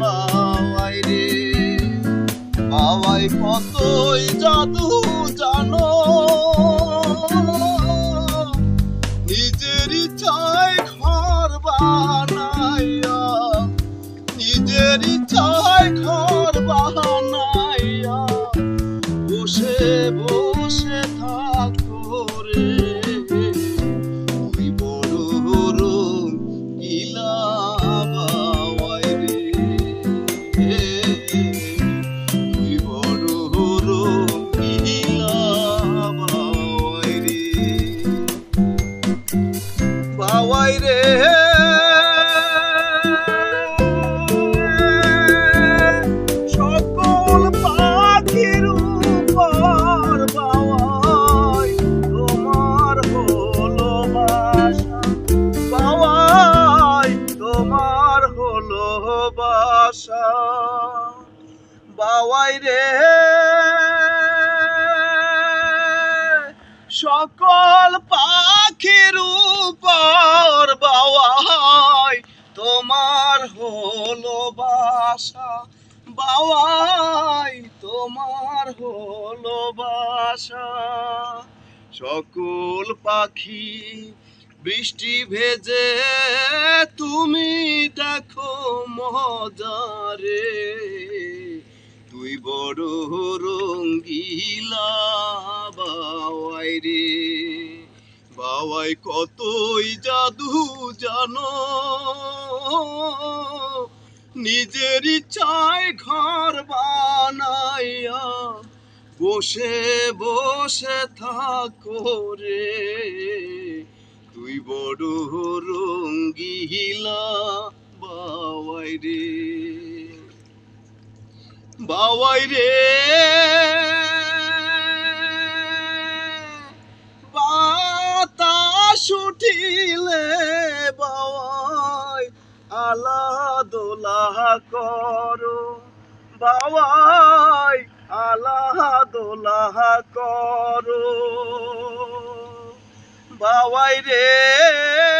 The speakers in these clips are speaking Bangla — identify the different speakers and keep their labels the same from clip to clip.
Speaker 1: বাবাই রে বাবাই কতই জাদু জানো। ইচ্ছায় ঘর বানাইয়া। নিজের ইচ্ছায় ঘর বানাইয়া। বসে বসে বাবাই রে। সকল পাখির উপর বাবাই, তোমার হলো বাসা। বাবাই, তোমার হলো বাসা। সকল পাখি বৃষ্টি ভেজে, তুমি দেখো মজারে তুই বড় রঙ্গিলা রে। বাওয়াই কতই জাদু জানো, নিজের ইচ্ছায় ঘর বানাইয়া বসে বসে থাকো রে। তুই বড় রঙ্গিলা, বাওয়াই রে। বাওয়াই রে। বাতাস উঠিলে বাওয়াই আলা দোলা করো। বাওয়াই আলা দোলা করো। বাওয়াই রে।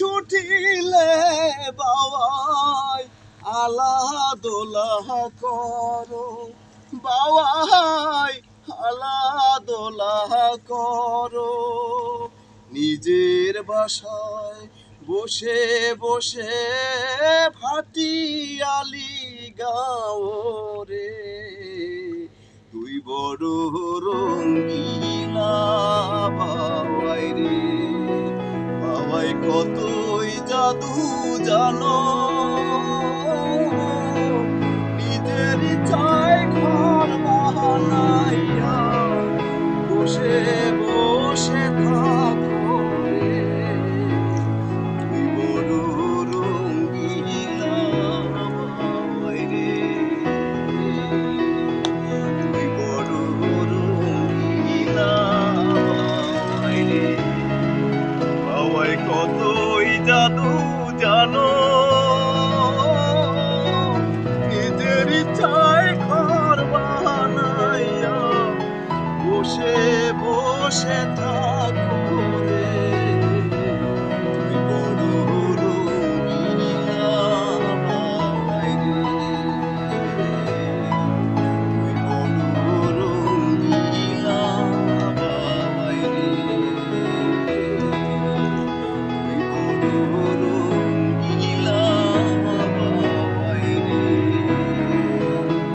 Speaker 1: উঠিলে বাওয়াই আলা দোলা করো। বাওয়াই আলা দোলা করো। নিজের বাসায় বসে বসে ফাটিয়ালি গাও রে। তুই বড় রঙ্গিলা কতই জাদু জানো? কতই জাদু জানো? বাবাই রে তুই বড়